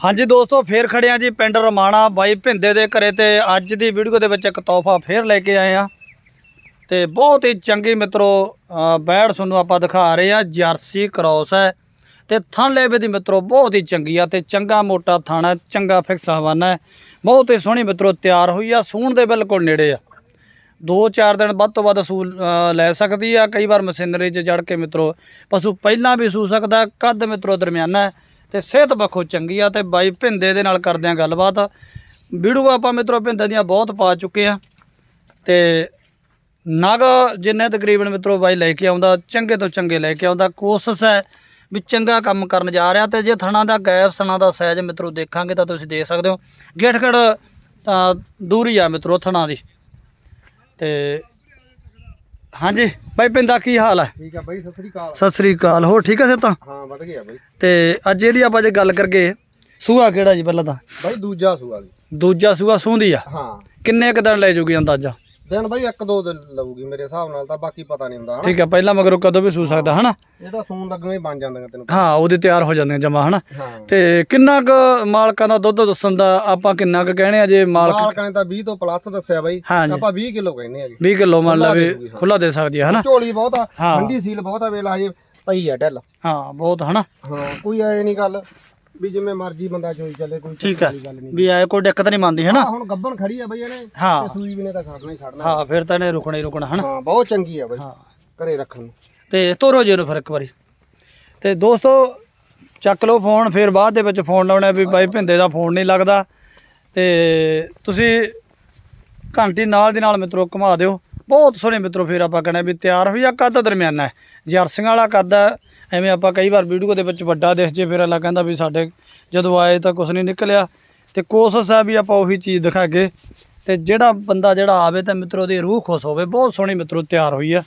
ਹਾਂਜੀ ਦੋਸਤੋ ਫੇਰ ਖੜੇ ਆ ਜੀ ਪਿੰਡ ਰਮਾਣਾ। ਬਾਈ ਭਿੰਦੇ ਦੇ ਘਰੇ ਤੇ ਅੱਜ ਦੀ ਵੀਡੀਓ ਦੇ ਵਿੱਚ ਇੱਕ ਤੋਹਫਾ ਫੇਰ ਲੈ ਕੇ ਆਏ ਆ ਤੇ ਬਹੁਤ ਹੀ ਚੰਗੀ ਮਿੱਤਰੋ ਅ, ਬੈੜ ਤੁਹਾਨੂੰ ਆਪਾਂ ਦਿਖਾ ਰਹੇ ਆ ਜਰਸੀ ਕ੍ਰੋਸ ਹੈ ਤੇ ਥਣ ਲੇਵੇ ਦੀ ਮਿੱਤਰੋ ਬਹੁਤ ਹੀ ਚੰਗੀ ਆ ਤੇ ਚੰਗਾ ਮੋਟਾ ਥਾਣਾ ਚੰਗਾ ਫਿਕਸ ਹਵਾਨਾ ਹੈ। ਬਹੁਤ ਹੀ ਸੋਹਣੀ ਮਿੱਤਰੋ ਤਿਆਰ ਹੋਈ ਆ ਸੂਣ ਦੇ ਬਿਲਕੁਲ ਨੇੜੇ ਆ। ਦੋ ਚਾਰ ਦਿਨ ਵੱਧ ਤੋਂ ਵੱਧ ਸੂ ਲੈ ਸਕਦੀ ਆ। ਕਈ ਵਾਰ ਮਸ਼ੀਨਰੀ 'ਚ ਜੜ ਕੇ ਮਿੱਤਰੋ ਪਸ਼ੂ ਪਹਿਲਾਂ ਵੀ ਸੂ ਸਕਦਾ ਕੱਦ ਮਿੱਤਰੋ ਦਰਮਿਆਨਾ ਤੇ ਸਿਹਤ ਪੱਖੋਂ ਚੰਗੀ ਆ ਤੇ ਬਾਈ ਭਿੰਦੇ ਦੇ ਨਾਲ ਕਰਦੇ ਆ ਗੱਲਬਾਤ। ਵੀਡੀਓ ਆਪਾਂ ਮਿੱਤਰੋ ਭਿੰਦੇ ਦੀਆਂ ਬਹੁਤ ਪਾ ਚੁੱਕੇ ਆ। ਤੇ ਨਗ ਜਿੰਨੇ ਤਕਰੀਬਨ ਮਿੱਤਰੋ ਬਾਈ ਲੈ ਕੇ ਆਉਂਦਾ, ਚੰਗੇ ਤੋਂ ਚੰਗੇ ਲੈ ਕੇ ਆਉਂਦਾ। ਕੋਸ਼ਿਸ਼ ਹੈ ਵੀ ਚੰਗਾ ਕੰਮ ਕਰਨ ਜਾ ਰਿਹਾ ਤੇ ਜੇ ਥਣਾ ਦਾ ਗੈਪ ਸਣਾ ਦਾ ਸਾਈਜ਼ ਮਿੱਤਰੋ ਦੇਖਾਂਗੇ ਤਾਂ ਤੁਸੀਂ ਦੇਖ ਸਕਦੇ ਹੋ। ਗਿੱਠ-ਗਿੱਠ ਤਾਂ ਦੂਰੀ ਆ ਮਿੱਤਰੋ ਥਣਾ ਦੀ। ਤੇ ਹਾਂਜੀ ਬਾਈ ਪਿੰਦਾ ਕੀ ਹਾਲ ਹੈ? ਠੀਕ ਆ ਬਾਈ ਸਤਿ ਸ੍ਰੀ ਅਕਾਲ। ਸਤਿ ਸ੍ਰੀ ਅਕਾਲ ਹੋਰ ਠੀਕ ਹੈ ਸੇ ਤਾਂ ਹਾਂ ਵਧ ਗਿਆ ਬਾਈ। ਤੇ ਅੱਜ ਜਿਹੜੀ ਆਪਾਂ ਜੇ ਗੱਲ ਕਰਗੇ ਸੂਆ ਕਿਹੜਾ ਜੀ ਪਹਿਲਾਂ ਤਾਂ? ਬਾਈ ਦੂਜਾ ਸੂਆ ਦੀ ਦੂਜਾ ਸੂਆ ਸੂੰਦੀ ਆ। ਹਾਂ। ਕਿੰਨੇ ਕੁ ਦਿਨ ਲੈ ਜੂਗੀ ਅੰਦਾਜ਼ਾ? ਦਿਨ ਬਾਈ ਇੱਕ ਦੋ ਦਿਨ ਲਊਗੀ ਮੇਰੇ ਹਿਸਾਬ ਨਾਲ ਤਾਂ ਬਾਕੀ ਪਤਾ ਨਹੀਂ ਹੁੰਦਾ ਹਨਾ? ਠੀਕ ਹੈ ਪਹਿਲਾਂ ਮਗਰੋਂ ਕਦੋਂ ਵੀ ਸੂ ਸਕਦਾ ਹਨਾ? ਇਹ ਤਾਂ ਸੂਣ ਲੱਗਣਾ ਹੀ ਬਣ ਜਾਂਦੀਆਂ ਤੈਨੂੰ ਹਾਂ ਉਹਦੇ ਤਿਆਰ ਹੋ ਜਾਂਦੀਆਂ ਜਮਾ ਹਨਾ? ਹਾਂ। ਤੇ ਕਿੰਨਾ ਕੁ ਮਾਲਕਾਂ ਦਾ ਦੁੱਧ ਦੱਸਣ ਦਾ ਆਪਾਂ ਕਿੰਨਾ ਕੁ ਕਹਿਣੇ ਆ ਜੇ ਮਾਲਕ ਮਾਲਕਾਂ ਨੇ ਤਾਂ 20 ਤੋਂ ਪਲੱਸ ਦੱਸਿਆ ਬਾਈ। ਹਾਂਜੀ ਆਪਾਂ 20 ਕਿਲੋ ਕਹਿੰਦੇ ਆ ਜੀ 20 ਕਿਲੋ ਮੰਨ ਲਾ ਖੁੱਲਾ ਵੀ। ਖੁੱਲਾ ਦੇ ਸਕਦੀ ਹੈ ਹਨਾ? ਝੋਲੀ ਬਹੁਤ ਆ ਹਾਂ। ਠੰਡੀ ਸੀਲ ਬਹੁਤ ਆ ਵੇਲਾ ਹਜੇ ਪਈ ਆ ਢਿੱਲ। ਹਾਂ ਬਹੁਤ ਹਨਾ? ਹਾਂ ਕੋਈ ਐ ਨਹੀਂ ਗੱਲ। ਵੀ ਜਿਵੇਂ ਮਰਜ਼ੀ ਬੰਦਾ ਚੋਈ ਚੱਲੇ ਕੋਈ ਠੀਕ ਹੈ। ਵਾਲੀ ਗੱਲ ਨਹੀਂ। ਵੀ ਆਏ ਕੋਈ ਦਿੱਕਤ ਨਹੀਂ ਮੰਨਦੀ ਹੈ ਨਾ? ਹਾਂ ਹੁਣ ਗੱਬਣ ਖੜੀ ਆ ਬਈ ਇਹਨੇ ਹਾਂ। ਤੇ ਸੂਈ ਵੀ ਨੇ ਤਾਂ ਖੜਨਾ ਹੀ ਖੜਨਾ। ਹਾਂ ਫਿਰ ਤਾਂ ਇਹਨੇ ਰੁਕਣਾ ਹੀ ਰੁਕਣਾ ਹਨਾ? ਹਾਂ ਬਹੁਤ ਚੰਗੀ ਆ ਬਈ। ਹਾਂ। ਘਰੇ ਰੱਖਣ ਨੂੰ। ਤੇ ਤੋਰੋ ਜੀ ਨੂੰ ਫਿਰ ਇੱਕ ਵਾਰੀ। ਤੇ ਦੋਸਤੋ ਚੱਕ ਲਓ ਫੋਨ ਫਿਰ ਬਾਅਦ ਦੇ ਵਿੱਚ ਫੋਨ ਲਾਉਣਾ ਵੀ ਬਾਈ ਭਿੰਦੇ ਦਾ ਫੋਨ ਨਹੀਂ ਲੱਗਦਾ। ਤੇ ਤੁਸੀਂ ਘੰਟੀ ਨਾਲ ਦੀ ਨਾਲ ਮਿੱਤਰੋ ਘੁਮਾ ਦਿਓ। ਬਹੁਤ ਸੋਹਣੇ ਮਿੱਤਰੋ ਫਿਰ ਆਪਾਂ ਕਹਿੰਦੇ ਵੀ ਤਿਆਰ ਹੋਈ ਆ ਕੱਦ ਦਰਮਿਆਨਾ ਹੈ। ਜਰਸੀਆਂ ਵਾਲਾ ਕੱਦ ਹੈ ਐਵੇਂ ਆਪਾਂ ਕਈ ਵਾਰ ਵੀਡੀਓ ਦੇ ਵਿੱਚ ਵੱਡਾ ਦਿਖ ਜੇ ਫਿਰ ਅਲਾ ਕਹਿੰਦਾ ਵੀ ਸਾਡੇ ਜਦੋਂ ਆਏ ਤਾਂ ਕੁਝ ਨਹੀਂ ਨਿਕਲਿਆ। ਤੇ ਕੋਸ਼ਿਸ਼ ਹੈ ਵੀ ਆਪਾਂ ਉਹੀ ਚੀਜ਼ ਦਿਖਾਗੇ ਤੇ ਜਿਹੜਾ ਬੰਦਾ ਜਿਹੜਾ ਆਵੇ ਤਾਂ ਮਿੱਤਰੋ ਦੀ ਰੂਹ ਖੁਸ਼ ਹੋਵੇ। ਬਹੁਤ ਸੋਹਣੀ ਮਿੱਤਰੋ ਤਿਆਰ ਹੋਈ ਆ।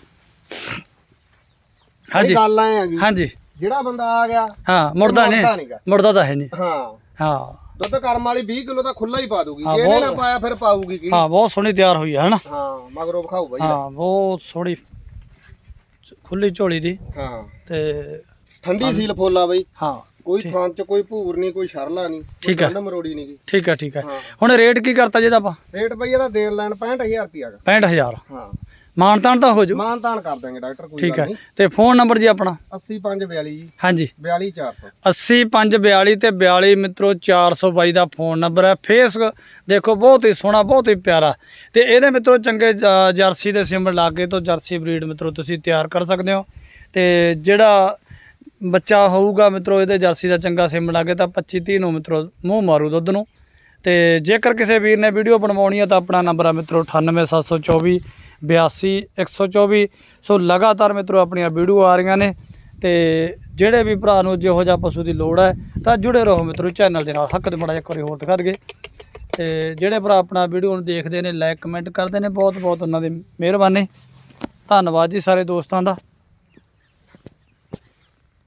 ਹਾਂਜੀ। ਗੱਲ ਐ ਹੈਗੀ ਹਾਂਜੀ। ਜਿਹੜਾ ਬੰਦਾ ਆ ਗਿਆ ਹਾਂ ਮੁੜਦਾ ਨਹੀਂ। ਮੁੜਦਾ ਤਾਂ ਹੈ ਨਹੀਂ। ਹਾਂ। ਹਾਂ। ਦੁੱਧ ਕਰਮ ਵਾਲੀ 20 ਕਿਲੋ ਤਾਂ ਖੁੱਲਾ ਹੀ ਪਾ ਦੂਗੀ। ਹਾਂ, ਜੇ ਇਹਨੇ ਬਹੁਤ- ਨਾ ਪਾਇਆ ਫਿਰ ਪਾਊਗੀ ਕੀ ਹਾਂ ਬਹੁਤ ਸੋਹਣੀ ਤਿਆਰ ਹੋਈ ਹੈ ਹਨਾ ਹਾਂ ਮਗਰੋਂ ਵਿਖਾਊ ਬਾਈ। ਹਾਂ ਬਹੁਤ ਸੋਹਣੀ ਖੁੱਲੀ ਝੋਲੀ ਦੀ। ਹਾਂ। ਤੇ ਠੰਡੀ ਸੀਲ ਫੋਲਾ ਬਾਈ। ਹਾਂ ਕੋਈ ਥਾਂ ਚ ਕੋਈ ਭੂਰ ਨਹੀਂ ਕੋਈ ਸ਼ਰਲਾ ਨਹੀਂ ਠੀਕ ਹੈ। ਕੋਈ ਮਰੋੜੀ ਨਹੀਂ ਠੀਕ ਹੈ ਠੀਕ ਹੈ। ਹੁਣ ਰੇਟ ਕੀ ਕਰਤਾ ਜਿਹਦਾ ਆਪਾਂ? ਰੇਟ ਬਈ ਇਹਦਾ ਦੇਣ ਲੈਣ 65000 ਰੁਪਿਆ ਗਾ। 65000 ਹਾਂ। ਮਾਨਤਾਨ ਤਾਂ ਹੋ ਜੂ। ਮਾਨ ਤਾਨ ਕਰ ਦਾਂਗੇ ਡਾਕਟਰ ਕੋਈ ਠੀਕ ਗੱਲ ਹੈ ਨਹੀਂ ਤੇ ਫੋਨ ਨੰਬਰ ਜੀ ਆਪਣਾ? 8542 ਜੀ। ਹਾਂਜੀ। 42400 80542 ਤੇ 42 ਮਿੱਤਰੋ 422 ਦਾ ਫੋਨ ਨੰਬਰ ਹੈ। ਫੇਸ ਦੇਖੋ ਬਹੁਤ ਹੀ ਸੋਹਣਾ ਬਹੁਤ ਹੀ ਪਿਆਰਾ। ਤੇ ਇਹਦੇ ਮਿੱਤਰੋ ਚੰਗੇ ਜਰਸੀ ਦੇ ਸਿੰਬਲ ਲਾ ਕੇ ਤੋਂ ਜਰਸੀ ਬਰੀਡ ਮਿੱਤਰੋ ਤੁਸੀਂ ਤਿਆਰ ਕਰ ਸਕਦੇ ਹੋ। ਤੇ ਜਿਹੜਾ ਬੱਚਾ ਹੋਊਗਾ ਮਿੱਤਰੋ, ਇਹਦੇ ਜਰਸੀ ਦਾ ਚੰਗਾ ਸਿੰਬਲ ਲਾ ਕੇ ਤਾਂ 25 30 ਨੂੰ ਮਿੱਤਰੋ, ਮੂੰਹ ਮਾਰੂ ਦੁੱਧ ਨੂੰ। ਤੇ ਜੇਕਰ ਕਿਸੇ ਵੀਰ ਨੇ ਵੀਡੀਓ ਬਣਵਾਉਣੀ ਹੈ ਤਾਂ ਆਪਣਾ ਨੰਬਰ ਹੈ ਮਿੱਤਰੋ 98724 82 124 ਸੋ ਲਗਾਤਾਰ ਮਿੱਤਰੋ, ਆਪਣੀਆਂ ਵੀਡੀਓ ਆ ਰਹੀਆਂ ਨੇ ਤੇ ਜਿਹੜੇ ਵੀ ਭਰਾ ਨੂੰ ਜਿਹੋ ਜਿਹਾ ਪਸ਼ੂ ਦੀ ਲੋੜ ਹੈ ਤਾਂ ਜੁੜੇ ਰਹੋ ਮਿੱਤਰੋ, ਚੈਨਲ ਦੇ ਨਾਲ। ਹੱਕ ਦੇ ਮੜਾ ਇੱਕ ਵਾਰੀ ਹੋਰ ਦਿਖਾ ਦਗੇ ਤੇ ਜਿਹੜੇ ਭਰਾ ਆਪਣਾ ਵੀਡੀਓ ਨੂੰ ਦੇਖਦੇ ਨੇ ਲਾਈਕ ਕਮੈਂਟ ਕਰਦੇ ਨੇ ਬਹੁਤ ਬਹੁਤ ਉਹਨਾਂ ਦੀ ਮਿਹਰਬਾਨੀ। ਧੰਨਵਾਦ ਜੀ ਸਾਰੇ ਦੋਸਤਾਂ ਦਾ।